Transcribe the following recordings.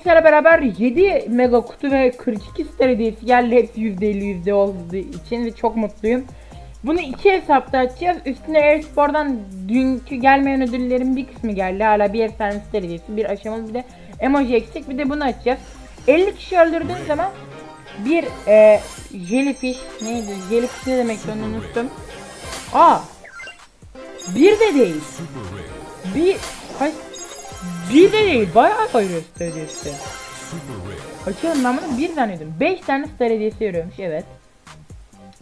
bilgisayarla beraber 7 mega kutu ve 42 star geldi. Hepsi %50 yüzde olduğu için ve çok mutluyum. Bunu iki hesapta açacağız. Üstüne Airspor'dan dünkü gelmeyen ödüllerin bir kısmı geldi. Hala bir efsane star hediyesi, bir aşamalı bir de emoji eksik. Bir de bunu açacağız. 50 kişi öldürdüğün zaman bir e, jellyfish neydi? Jellyfish ne demek onu unuttum. Aa. Bir de değil. Bir kaç bir de değil. Bayağı koyuyor star hediyesi. Açıyorum ben bunu bir yedim. 5 tane star hediyesi veriyormuş evet.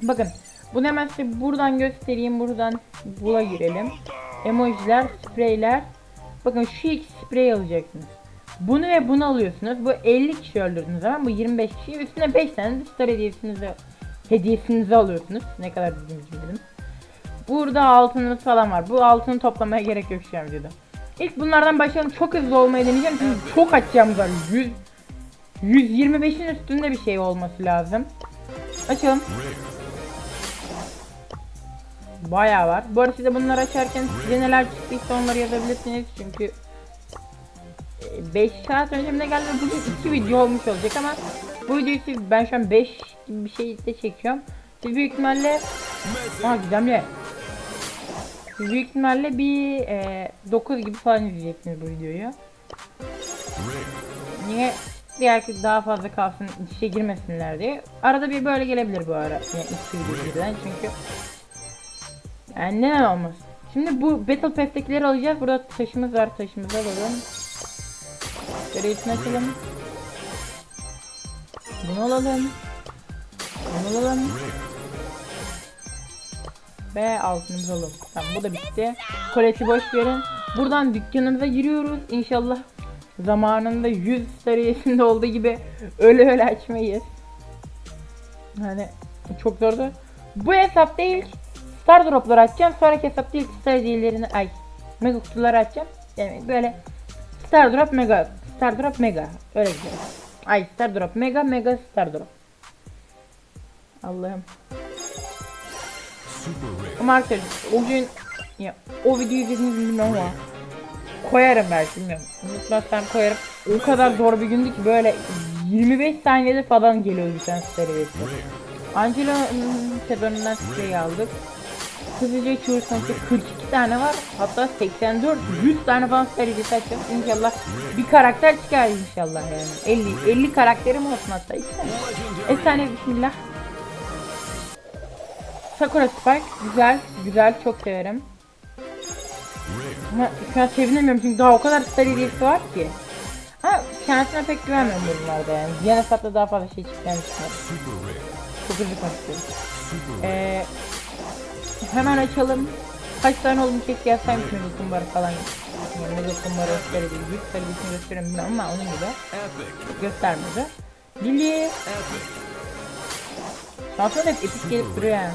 Bakın bunu hemen size buradan göstereyim. Buradan bula girelim. Emojiler, spreyler. Bakın şu iki sprey alacaksınız. Bunu ve bunu alıyorsunuz. Bu 50 kişi öldürdüğünüz zaman bu 25 kişi üstüne 5 tane de star hediyesinizi hediyesinizi alıyorsunuz. Ne kadar düzgün bildim. Burada altınımız falan var. Bu altını toplamaya gerek yok şu an videoda. İlk bunlardan başlayalım. Çok hızlı olmayı deneyeceğim çünkü çok açacağımız var. 100 125'in üstünde bir şey olması lazım. Açalım. Bayağı var. Bu arada size bunları açarken size neler çıktıysa onları yazabilirsiniz çünkü 5 saat önce ne geldi bugün 2 video olmuş olacak ama bu videoyu siz- ben şu an 5 gibi bir şey de çekiyorum. Siz büyük ihtimalle Aa güzel büyük ihtimalle bir e, 9 gibi falan izleyeceksiniz bu videoyu. Niye diğer daha fazla kalsın işe girmesinler diye. Arada bir böyle gelebilir bu ara. Yani iki video çünkü yani neden olmaz. Şimdi bu Battle Pass'tekileri alacağız. Burada taşımız var. Taşımızı alalım. Derecesini açalım. Bunu alalım. Bunu alalım. Ve altınımızı alalım. Tamam bu da bitti. Koleti boş verin. Buradan dükkanımıza giriyoruz. İnşallah zamanında 100 seviyesinde olduğu gibi öyle öyle açmayız. Hani çok zordu. Bu hesapta ilk Star Drop'ları açacağım. Sonraki hesapta ilk Star hediyelerini ay Mega kutuları açacağım. Yani böyle Star Drop Mega Star Drop Mega öyle gidiyor. Ay Star Drop Mega Mega Star Drop. Allah'ım. Ama arkadaşlar o gün ya o videoyu izlediniz mi bilmiyorum ama koyarım belki bilmiyorum. Unutmazsam koyarım. O kadar zor bir gündü ki böyle 25 saniyede falan geliyor bir tane seviyesi. Angelo'nun sezonundan sprey aldık. Hızlıca sonuçta 42 tane var. Hatta 84 100 tane falan serisi açacağım. İnşallah bir karakter çıkar inşallah yani. 50 50 karakterim olsun hatta. iki tane. Efsane bismillah. Sakura Spike güzel güzel çok severim. Ama şu sevinemiyorum çünkü daha o kadar star var ki. Ama şansına pek güvenmiyorum bunlarda yani. Diğer hesapta daha fazla şey çıkacağını düşünüyorum. Çok hızlı konuşuyorum. Ee, hemen açalım. Kaç tane olduğunu keşke yazsaymış mega kumbarı falan. Yani mega kumbarı gösterebilir. Büyük servisini gösteriyorum bilmiyorum ama onun gibi. Göstermedi. Lili. Şansına hep epik gelip duruyor yani.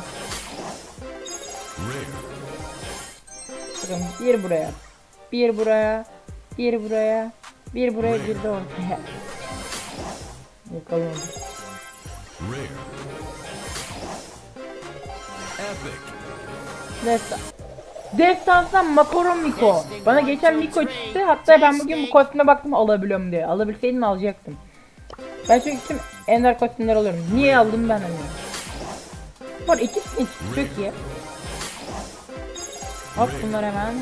Bakın bir buraya. Bir buraya. Bir buraya. Bir buraya bir de ortaya. Bakalım. Destan. Destansa Makaron Miko. Bana geçen Miko çıktı. Hatta ben bugün bu kostüme baktım alabiliyorum diye. Alabilseydim alacaktım. Ben çünkü tüm ender kostümler alıyorum. Niye aldım ben anlamıyorum. Var ikisini çok iyi. Hop bunlar hemen.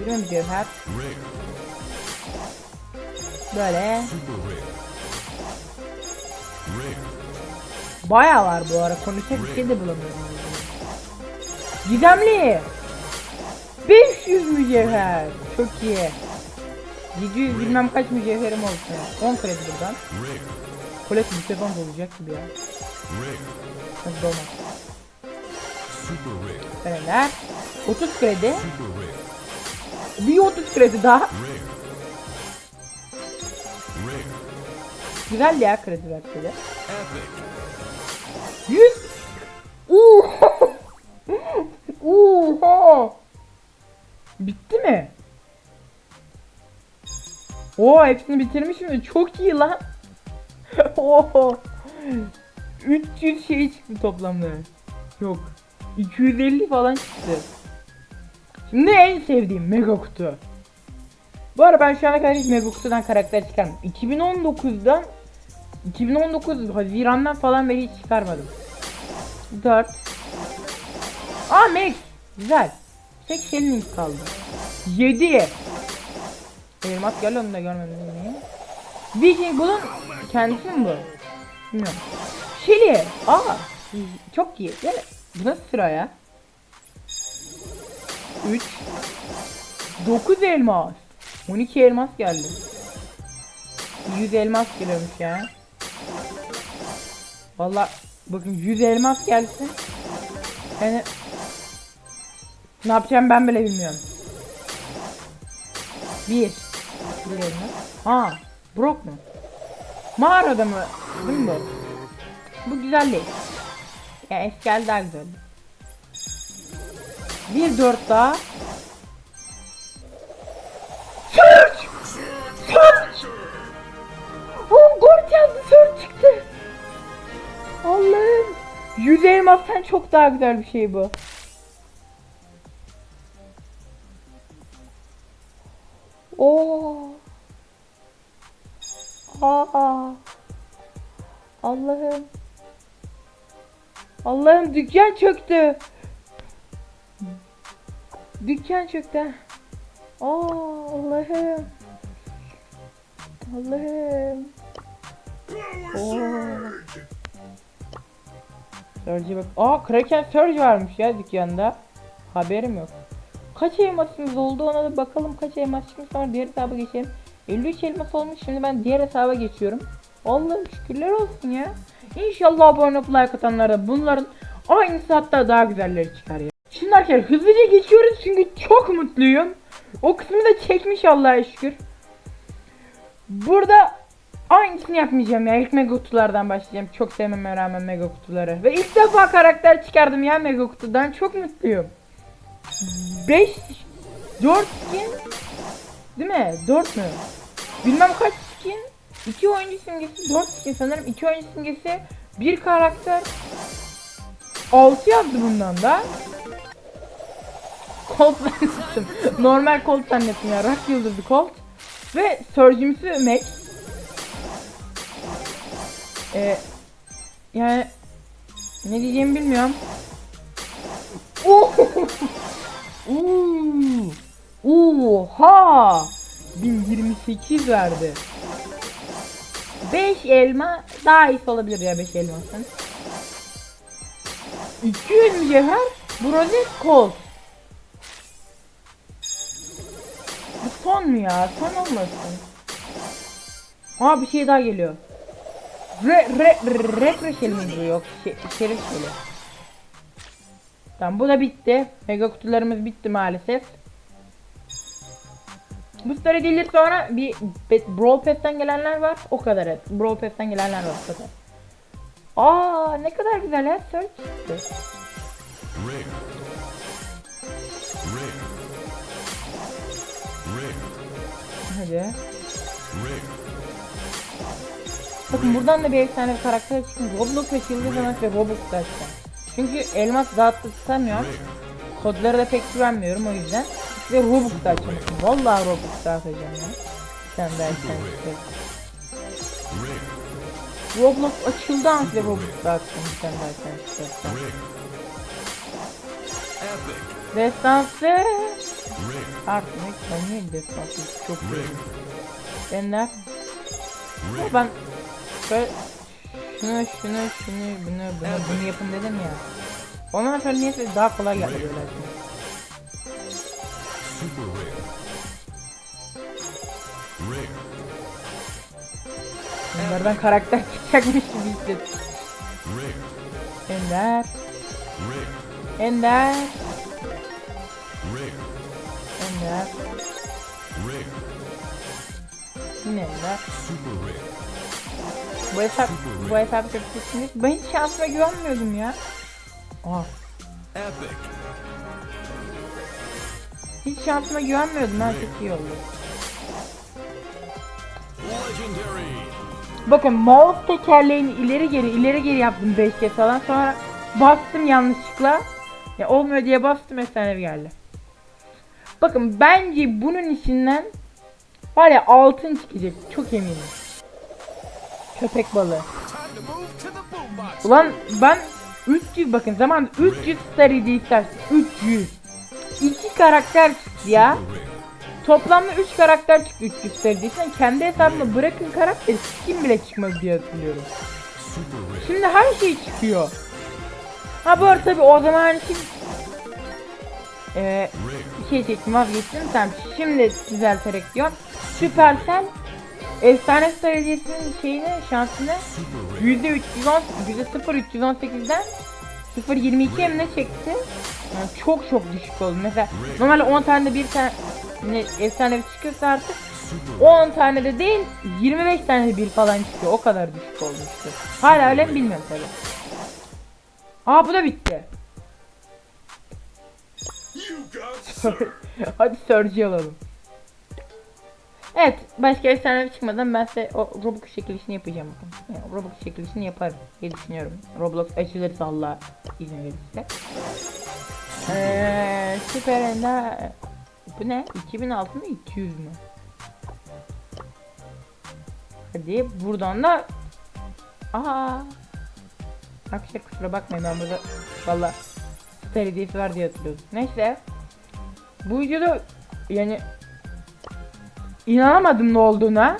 Yürüyorum cevher. Böyle. Bayağı var bu ara konuşacak bir şey de bulamıyorum. Gizemli. 500 mücevher. Çok iyi. 700 bilmem kaç mücevherim olsun. 10 kredi buradan. Kolet bir sezon da olacak gibi ya. Nasıl olmaz. Kreler. 30 kredi. Bir 30 kredi daha. Güzel ya kredi verseydi. 100. Oha. Oha. Bitti mi? Oo hepsini bitirmişim de çok iyi lan. Oho. 300 şey çıktı toplamda. Yok. 250 falan çıktı. Şimdi en sevdiğim mega kutu. Bu arada ben şu ana kadar hiç Mega Kutu'dan karakter çıkarmadım. 2019'dan 2019 Haziran'dan falan beri hiç çıkarmadım. 4 Aa Max Güzel Tek Shelling kaldı 7 Elmas gel onu da görmedim yine. Viking bunun kendisi mi bu? Bilmiyorum. Shelly Aa Çok iyi Gel Bu nasıl sıra ya 3 9 elmas. 12 elmas geldi. 100 elmas geliyormuş ya. Valla bakın 100 elmas gelsin Yani Ne yapacağım ben bile bilmiyorum. 1 1 elmas. Ha Brock mu? Mağarada mı? Değil mi bu? Bu güzel değil. Yani eski daha güzel Bir dört daha Search! Search! Oğlum gol yazdı Search çıktı. Allah'ım. Yüz elmastan çok daha güzel bir şey bu. Oo. Aa. Allah'ım. Allah'ım dükkan çöktü. Dükkan çöktü. Aa Allah'ım. Allah'ım. Surge'e bak. Aa Kraken Surge varmış ya dükkanda. Haberim yok. Kaç elmasımız oldu ona da bakalım kaç elmas çıkmış sonra diğer hesaba geçelim. 53 elmas olmuş şimdi ben diğer hesaba geçiyorum. Allah'ım şükürler olsun ya. İnşallah abone olup like atanlar da bunların aynısı hatta daha güzelleri çıkar ya. Şimdi arkadaşlar hızlıca geçiyoruz çünkü çok mutluyum. O kısmı da çekmiş Allah'a şükür. Burada aynısını yapmayacağım ya. İlk mega kutulardan başlayacağım. Çok sevmeme rağmen mega kutuları. Ve ilk defa karakter çıkardım ya mega kutudan. Çok mutluyum. 5 4 skin Değil mi? 4 mü? Bilmem kaç skin. 2 oyuncu simgesi, 4 skin sanırım. 2 oyuncu simgesi, 1 karakter. 6 yazdı bundan da. Colt zannettim. Normal Colt zannettim ya. Rak yıldızlı Colt. Ve Surge'ümsü Max. Ee, yani ne diyeceğimi bilmiyorum. Oh! Oha! 1028 verdi. 5 elma daha iyisi olabilir ya 5 elmasın. 200 mücevher. Bu rozet son mu ya? Son olmasın. Aa bir şey daha geliyor. Re re retro şeli mi bu yok? Şe şerif şeli. Tamam bu da bitti. Mega kutularımız bitti maalesef. Bu story değil sonra bir Brawl Pass'ten gelenler var. O kadar evet. Brawl Pass'ten gelenler var o kadar. Aa ne kadar güzel ya search. Rare. Hadi. Bakın buradan da bir efsane bir karakter çıkmış. Roblox ve Yıldız Elmas ve Robux'ta açacağım. Çünkü elmas dağıttı tutamıyorum. Kodlara da pek güvenmiyorum o yüzden. Ve Robux'ta açacağım. Vallahi Robux'ta atacağım ya. Sen dersen. Roblox açıldı an size Robux'ta atacağım. Sen dersen işte. Destansı. Artık ben niye destansı çok seviyorum. Ender. Rare. Ben böyle şunu şunu şunu bunu bunu bunu yapın dedim ya. Ondan sonra niyeyse daha kolay geldi böyle. Super rare. Rare. Bunlardan karakter çıkacakmış gibi hissettim. Ender. Ender. Rare. Ender. Rare. Yine Ender. Super rare. Bu hesap bu hesap çok. Ben hiç şansıma güvenmiyordum ya. Aa, Epic. hiç şansıma güvenmiyordum ha çok iyi oldu. Legendary. Bakın mouse tekerleğini ileri geri ileri geri yaptım 5 kez falan sonra bastım yanlışlıkla. Ya olmuyor diye bastım efsanevi geldi. Bakın bence bunun içinden Var ya altın çıkacak çok eminim. Köpek balığı. Ulan ben 300 bakın zaman 300 star hediye istersin. 300. 2 karakter çıktı ya. Toplamda 3 karakter çıktı 300 star hediyesinden. Kendi hesabıma bırakın karakteri skin bile çıkmadı diye hatırlıyorum. Şimdi her şey çıkıyor. Ha bu arada tabi o zaman şimdi ee, Çektim vazgeçtim. Tamam şimdi düzelterek diyorum. Supercell Efsane Star hediyesinin şeyini şansını Super rare. yüzde 310 yüzde 0 318'den 0.22'ye mi ne çekti? Yani çok çok düşük oldu. Mesela normalde 10 tane de bir tane ne, efsane çıkıyorsa artık Super rare. 10 tane de değil 25 tane de bir falan çıkıyor. O kadar düşük olmuştu. Hala öyle mi bilmiyorum tabi. Aa bu da bitti. Hadi Surge'yi alalım. Evet, başka efsane çıkmadan ben size o Roblox çekilişini yapacağım. Yani Roblox çekilişini yaparım diye düşünüyorum. Roblox açılırsa Allah izin verirse. Eee Süper Ender bu ne? 2006 mı 200 mü? Hadi buradan da Aa Arkadaşlar kusura bakmayın ben burada valla Star hediyesi var diye hatırlıyordum. Neyse Bu videoda yani inanamadım ne olduğuna.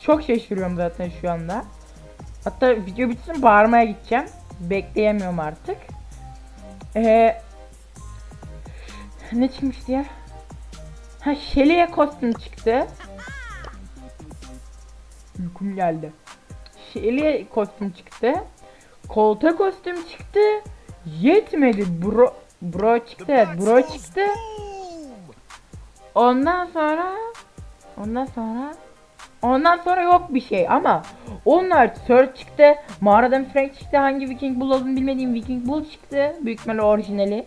Çok şaşırıyorum zaten şu anda. Hatta video bitsin bağırmaya gideceğim. Bekleyemiyorum artık. Ee, ne çıkmıştı ya? Ha Shelly'e kostüm çıktı. Uykum geldi. Shelly'e kostüm çıktı. Kolta kostüm çıktı. Yetmedi. Bro bro çıktı. Evet, bro çıktı. Ondan sonra ondan sonra ondan sonra yok bir şey ama onlar Sir çıktı. Mağaradan Frank çıktı. Hangi Viking Bull olduğunu bilmediğim Viking Bull çıktı. Büyük ihtimalle orijinali.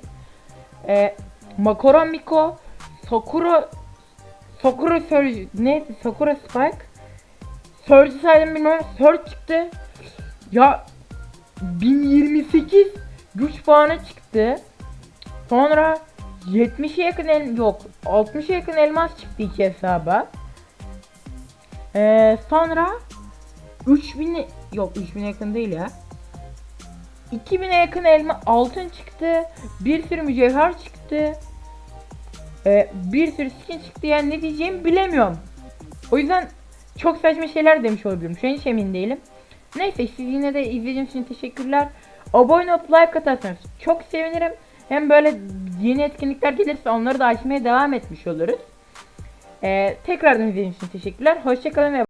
Ee, Makoro Miko Sakura Sakura Surge neydi? Sakura Spike Surge saydım bilmiyorum. Surge çıktı. Ya 1028 güç puanı çıktı. Sonra 70'e yakın el yok 60'a yakın elmas çıktı iki hesaba. Ee, sonra 3000 yok 3000'e yakın değil ya. 2000'e yakın elma altın çıktı. Bir sürü mücevher çıktı. Ee, bir sürü skin çıktı yani ne diyeceğimi bilemiyorum. O yüzden çok saçma şeyler demiş olabilirim. Şu an hiç emin değilim. Neyse siz yine de izlediğiniz için teşekkürler. Abone olup like atarsanız çok sevinirim. Hem böyle yeni etkinlikler gelirse onları da açmaya devam etmiş oluruz. Ee, tekrardan izlediğiniz için teşekkürler. Hoşçakalın ve